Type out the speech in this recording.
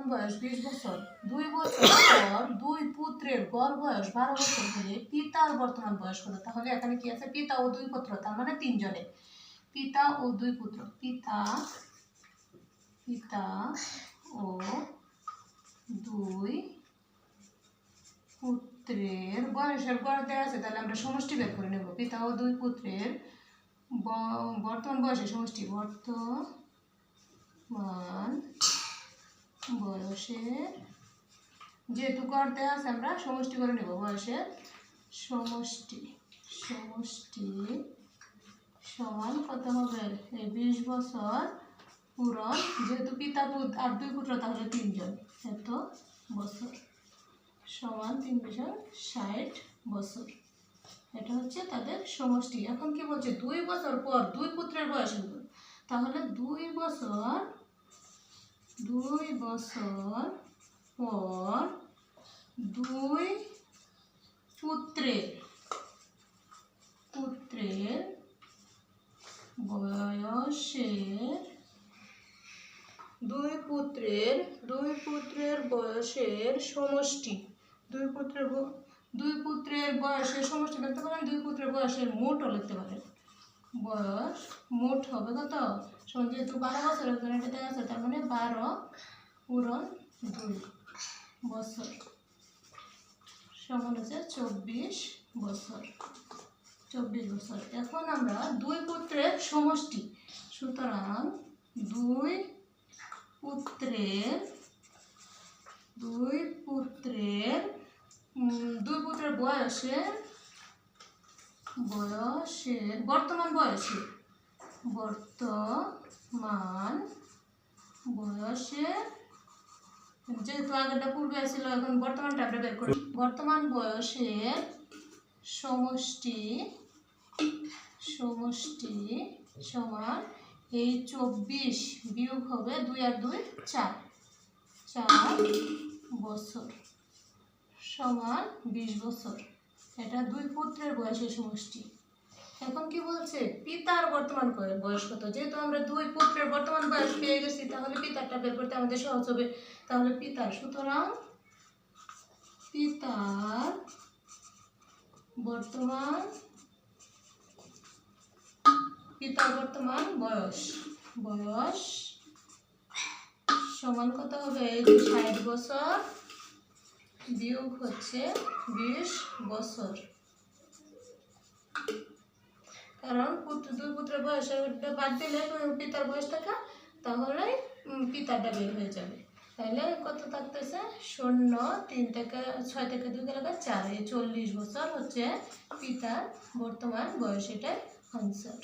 বর্তমান বয়স, বিশ বছর। দুই বছর পর দুই পুত্রের গড় বয়স বারো বছর হলে পিতার বর্তমান বয়স কত? তাহলে এখানে কি আছে? পিতা ও দুই পুত্র, তার মানে তিনজনে। পিতা ও দুই পুত্র। পিতা পিতা ও দুই পুত্রের বয়সের গড় দেওয়া আছে, তাহলে আমরা সমষ্টি বের করে নেব। পিতা ও দুই পুত্রের বর্তমান বয়সের সমষ্টি। বর্তমান বয়সের যেহেতু দেওয়া আছে আমরা সমষ্টি করে নেব বয়সের সমষ্টি সমষ্টি সমান কত হবে? এই বিশ বছর পূরণ। যেহেতু পিতা পুত আর দুই পুত্র, তাহলে তিনজন। এত বছর সমান তিন বছর ষাট বছর। এটা হচ্ছে তাদের সমষ্টি। এখন কি বলছে? দুই বছর পর দুই পুত্রের বয়স হলো তাহলে দুই বছর দুই বছর পর দুই পুত্রের পুত্রের বয়সের, দুই পুত্রের দুই পুত্রের বয়সের সমষ্টি। দুই পুত্রের দুই পুত্রের বয়সের সমষ্টি লিখতে পারেন দুই পুত্রের বয়সের মোটও লিখতে পারেন। বয়স মোট হবে কত? সমান যেহেতু বারো বছর একজন এটা দেওয়া আছে, তার মানে বারো পূরণ দুই বছর। সমান হচ্ছে চব্বিশ বছর চব্বিশ বছর। এখন আমরা দুই পুত্রের সমষ্টি, সুতরাং দুই পুত্রের দুই পুত্রের দুই পুত্রের বয়সের বয়সের, বর্তমান বয়সে। বর্তমান বয়সের, যেহেতু আগেরটা পূর্বে ছিল এখন বর্তমানটা আমরা বের করি। বর্তমান বয়সের সমষ্টি সমষ্টি সমান এই চব্বিশ বিয়োগ হবে দুই আর দুই, চার। চার বছর সমান বিশ বছর। এটা দুই পুত্রের বয়সের সমষ্টি। এখন কি বলছে? পিতার বর্তমান বয়স কত? যেহেতু আমরা দুই পুত্রের বর্তমান বয়স পেয়ে গেছি, তাহলে পিতারটা বের করতে আমাদের সহজ হবে। তাহলে পিতার সুতরাং পিতার বর্তমান পিতার বর্তমান বয়স। বয়স সমান কত হবে? ষাট বছর। বিয়োগ হচ্ছে বিশ বছর। কারণ পুত্র, দুই পুত্রের বয়সের বাদ দিলে পিতার বয়স টাকা তাহলে পিতাটা বের হয়ে যাবে। তাহলে কত থাকতেছে? শূন্য, তিন থেকে, ছয় থেকে দুই গেলে চার। চল্লিশ বছর হচ্ছে পিতার বর্তমান বয়স এটাই আনসার